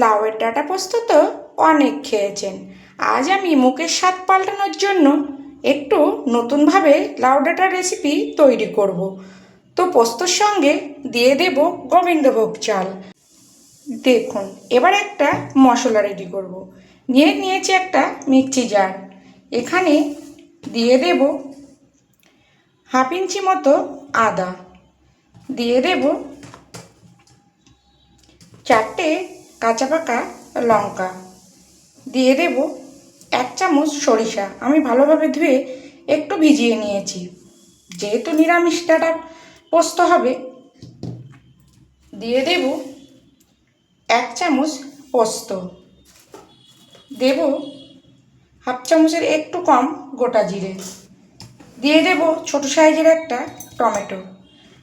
লাউয়ের ডাটা পোস্ত তো অনেক খেয়েছেন। আজ আমি মুখের স্বাদ পাল্টানোর জন্য একটু নতুনভাবে লাউ ডাঁটার রেসিপি তৈরি করব। তো পোস্তর সঙ্গে দিয়ে দেব গোবিন্দভোগ চাল। দেখুন, এবার একটা মশলা রেডি করব। নিয়ে নিয়েছি একটা মিক্সি জার এখানে দিয়ে দেব হাফ ইঞ্চি মতো আদা। দিয়ে দেব চারটে কাঁচা পাকা লঙ্কা। দিয়ে দেব এক চামচ সরিষা। আমি ভালোভাবে ধুয়ে একটু ভিজিয়ে নিয়েছি। যেহেতু নিরামিষ ডাটা পোস্ত হবে, দিয়ে দেব এক চামচ পোস্ত। দেব হাফ চামচের একটু কম গোটা জিরে। দিয়ে দেব ছোট সাইজের একটা টমেটো।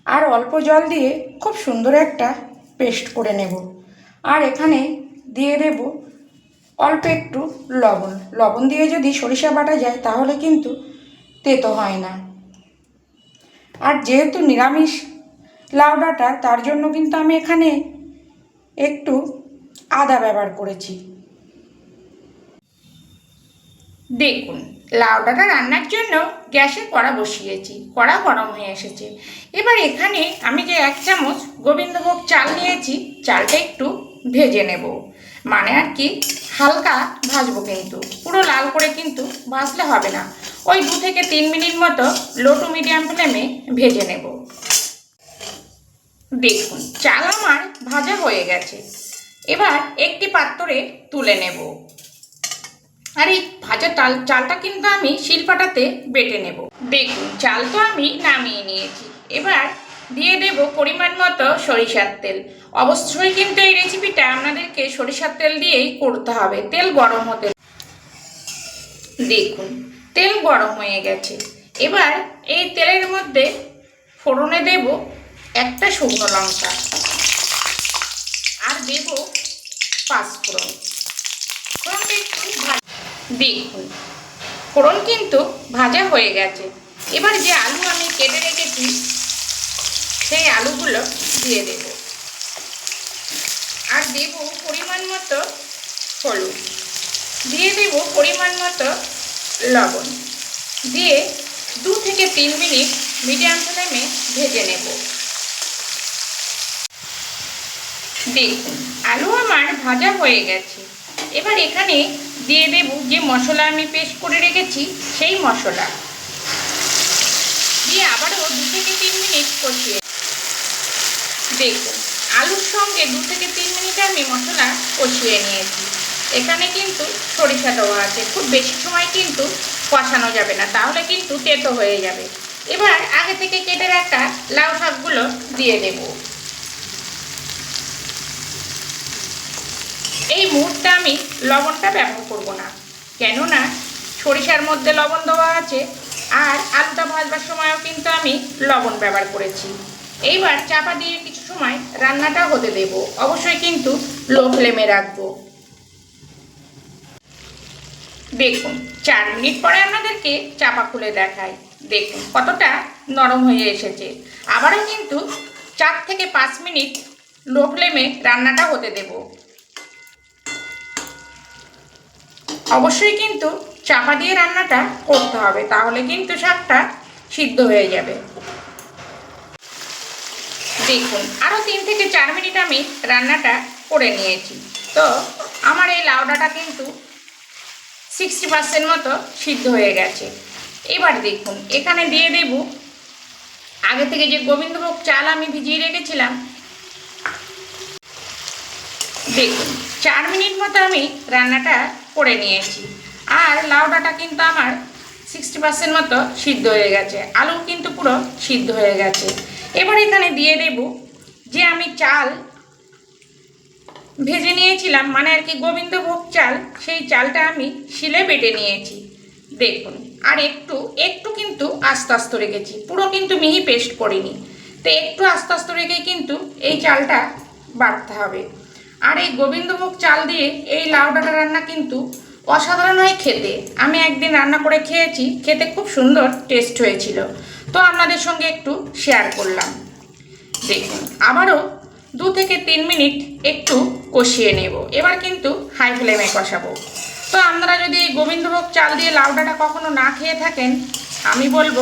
আর অল্প জল দিয়ে খুব সুন্দর একটা পেস্ট করে নেব। আর এখানে দিয়ে দেব অল্প একটু লবণ। লবণ দিয়ে যদি সরিষা বাটা যায়, তাহলে কিন্তু তেতো হয় না। আর যেহেতু নিরামিষ লাউ ডাঁটা তার জন্য কিন্তু আমি এখানে একটু আদা ব্যবহার করেছি। দেখুন লাউ ডাঁটা রান্নার জন্য গ্যাসে কড়া বসিয়েছি, কড়া গরম হয়ে এসেছে। এবার এখানে আমি যে এক চামচ গোবিন্দভোগ চাল নিয়েছি, চালটা একটু ভেজে নেব। মানে আর কি, হালকা ভাজবো কিন্তু। পুরো লাল করে কিন্তু ভাজলে হবে না। ওই দু থেকে তিন মিনিট মতো লো টু মিডিয়াম ফ্লেমে ভেজে নেব। দেখুন, চাল আমার ভাজা হয়ে গেছে। এবার একটি পাত্রে তুলে নেব। আর এই ভাজা চাল, চালটা কিন্তু আমি শিলপাটাতে বেটে নেব। দেখুন, চাল তো আমি নামিয়ে নিয়েছি। এবার দিয়ে দেব পরিমাণ মতো সরিষার তেল। অবশ্যই কিন্তু এই রেসিপিটা আপনাদেরকে সরিষার তেল দিয়েই করতে হবে। তেল গরম হতে দেখুন, তেল গরম হয়ে গেছে। এবার এই তেলের মধ্যে ফোড়নে দেব একটা শুকনো লঙ্কা। আর দেব পাঁচফোড়ন ফোড়নটা একটু দেখুন, ফোড়ন কিন্তু ভাজা হয়ে গেছে। এবার যে আলু আমি কেটে রেখেছি সেই আলুগুলো দিয়ে দেব। আর দেব পরিমাণ মতো হলুদ। দিয়ে দেব পরিমাণ মতো লবণ। দিয়ে দু থেকে তিন মিনিট মিডিয়াম ফ্লেমে ভেজে নেব। দেখুন আলু আমার ভাজা হয়ে গেছে। এবার এখানে দিয়ে দেব যে মশলা আমি পেস্ট করে রেখেছি, সেই মশলা। দিয়ে আবারও দু থেকে তিন মিনিট কষিয়ে দেখুন, আলুর সঙ্গে দু থেকে তিন মিনিট আমি মশলা কষিয়ে নিয়েছি। এখানে কিন্তু সরিষা দেওয়া আছে, খুব বেশি সময় কিন্তু কষানো যাবে না, তাহলে কিন্তু তেতো হয়ে যাবে। এবার আগে থেকে কেটে রাখা লাউ শাকগুলো দিয়ে দেব। এই মুহূর্তে আমি লবণটা ব্যবহার করব না, কেননা সরিষার মধ্যে লবণ দেওয়া আছে, আর আলুটা ভাজবার সময়ও কিন্তু আমি লবণ ব্যবহার করেছি। এইবার চাপা দিয়ে কিছু সময় রান্নাটা হতে দেব। অবশ্যই কিন্তু লো ফ্লেমে রাখব। দেখুন, চার মিনিট পরে আপনাদেরকে চাপা খুলে দেখাই। দেখুন, কতটা নরম হয়ে এসেছে। আবারও কিন্তু চার থেকে পাঁচ মিনিট লো ফ্লেমে রান্নাটা হতে দেব। অবশ্যই কিন্তু চাপা দিয়ে রান্নাটা করতে হবে, তাহলে কিন্তু শাকটা সিদ্ধ হয়ে যাবে। দেখুন আরও তিন থেকে চার মিনিট আমি রান্নাটা করে নিয়েছি। তো আমার এই লাউডাটা কিন্তু সিক্সটি পার্সেন্ট মতো সিদ্ধ হয়ে গেছে। এবার দেখুন, এখানে দিয়ে দেব, আগে থেকে যে গোবিন্দভোগ চাল আমি ভিজিয়ে রেখেছিলাম, দেখুন, চার মিনিট মতো আমি রান্নাটা করে নিয়েছি। আর লাউডাটা কিন্তু আমার সিক্সটি পার্সেন্ট মতো সিদ্ধ হয়ে গেছে। আলু কিন্তু পুরো সিদ্ধ হয়ে গেছে। এবার এখানে দিয়ে দেব যে আমি চাল ভেজে নিয়েছিলাম মানে আর কি গোবিন্দভোগ চাল, সেই চালটা আমি শিলে বেটে নিয়েছি। দেখুন, আর একটু একটু কিন্তু আস্তে আস্তে রেখেছি, পুরো কিন্তু মিহি পেস্ট করিনি। তো একটু আস্তে আস্তে রেখে কিন্তু এই চালটা বাড়তে হবে। আর এই গোবিন্দভোগ চাল দিয়ে এই লাউ ডাঁটা রান্না কিন্তু অসাধারণ হয় খেতে। আমি একদিন রান্না করে খেয়েছি, খেতে খুব সুন্দর, টেস্ট হয়েছিল। তো আপনাদের সঙ্গে একটু শেয়ার করলাম। দেখুন, আবারও দু থেকে তিন মিনিট একটু কষিয়ে নেব। এবার কিন্তু হাই ফ্লেমে কষাবো। তো আপনারা যদি এই গোবিন্দভোগ চাল দিয়ে লাউ ডাঁটা কখনো না খেয়ে থাকেন, আমি বলব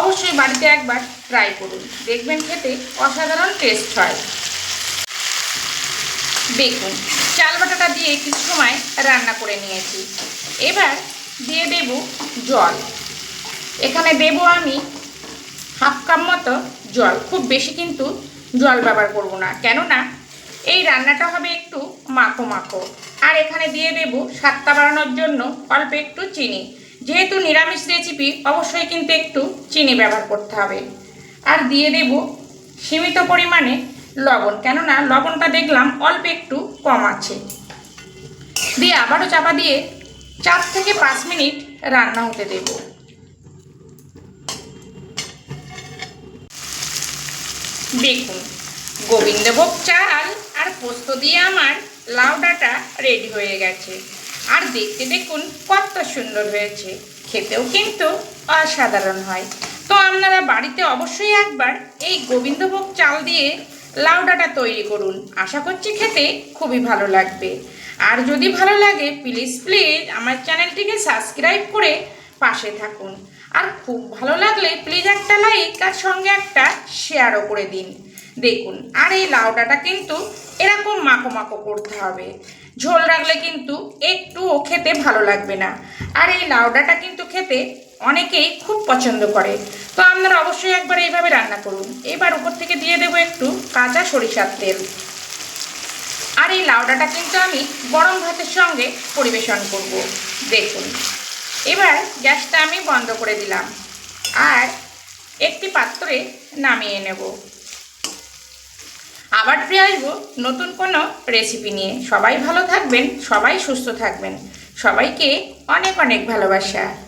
অবশ্যই বাড়িতে একবার ট্রাই করুন। দেখবেন খেতে অসাধারণ টেস্ট হয়। দেখুন, চাল বাটাটা দিয়ে কিছু সময় রান্না করে নিয়েছি। এবার দিয়ে দেব জল। এখানে দেব আমি হাফ কাপ মতো জল, খুব বেশি কিন্তু জল ব্যবহার করব না। কেননা এই রান্নাটা হবে একটু মাখো মাখো। আর এখানে দিয়ে দেব স্বাদটা বাড়ানোর জন্য অল্প একটু চিনি। যেহেতু নিরামিষ রেসিপি অবশ্যই কিন্তু একটু চিনি ব্যবহার করতে হবে। আর দিয়ে দেব সীমিত পরিমাণে লবণ, কেননা লবণটা দেখলাম অল্প একটু কম আছে। দিয়ে আবারও চাপা দিয়ে চার থেকে পাঁচ মিনিট রান্না হতে দেবো। দেখুন গোবিন্দভোগ চাল আর পোস্ত দিয়ে আমার লাউ ডাঁটা রেডি হয়ে গেছে। আর দেখতে দেখুন কত সুন্দর হয়েছে। খেতেও কিন্তু অসাধারণ হয়। তো আপনারা বাড়িতে অবশ্যই একবার এই গোবিন্দভোগ চাল দিয়ে লাউ ডাঁটা তৈরি করুন। আশা করছি খেতে খুবই ভালো লাগবে। আর যদি ভালো লাগে প্লিজ প্লিজ আমার চ্যানেলটিকে সাবস্ক্রাইব করে পাশে থাকুন। আর খুব ভালো লাগলে প্লিজ একটা লাইক আর সঙ্গে একটা শেয়ারও করে দিন। দেখুন, আর এই লাউডাটা কিন্তু এরকম মাখো মাখো করতে হবে। ঝোল রাখলে কিন্তু একটুও খেতে ভালো লাগবে না। আর এই লাউডাটা কিন্তু খেতে অনেকেই খুব পছন্দ করে। তো আপনারা অবশ্যই একবার এইভাবে রান্না করুন। এবার উপর থেকে দিয়ে দেবো একটু কাঁচা সরিষার তেল। আর এই লাউডাটা কিন্তু আমি গরম ভাতের সঙ্গে পরিবেশন করব। দেখুন। এবার গ্যাসটা আমি বন্ধ করে দিলাম আর একটি পাত্রে নামিয়ে নেব। আবার ফিরে আসব নতুন কোনো রেসিপি নিয়ে। সবাই ভালো থাকবেন, সবাই সুস্থ থাকবেন। সবাইকে অনেক অনেক ভালোবাসা।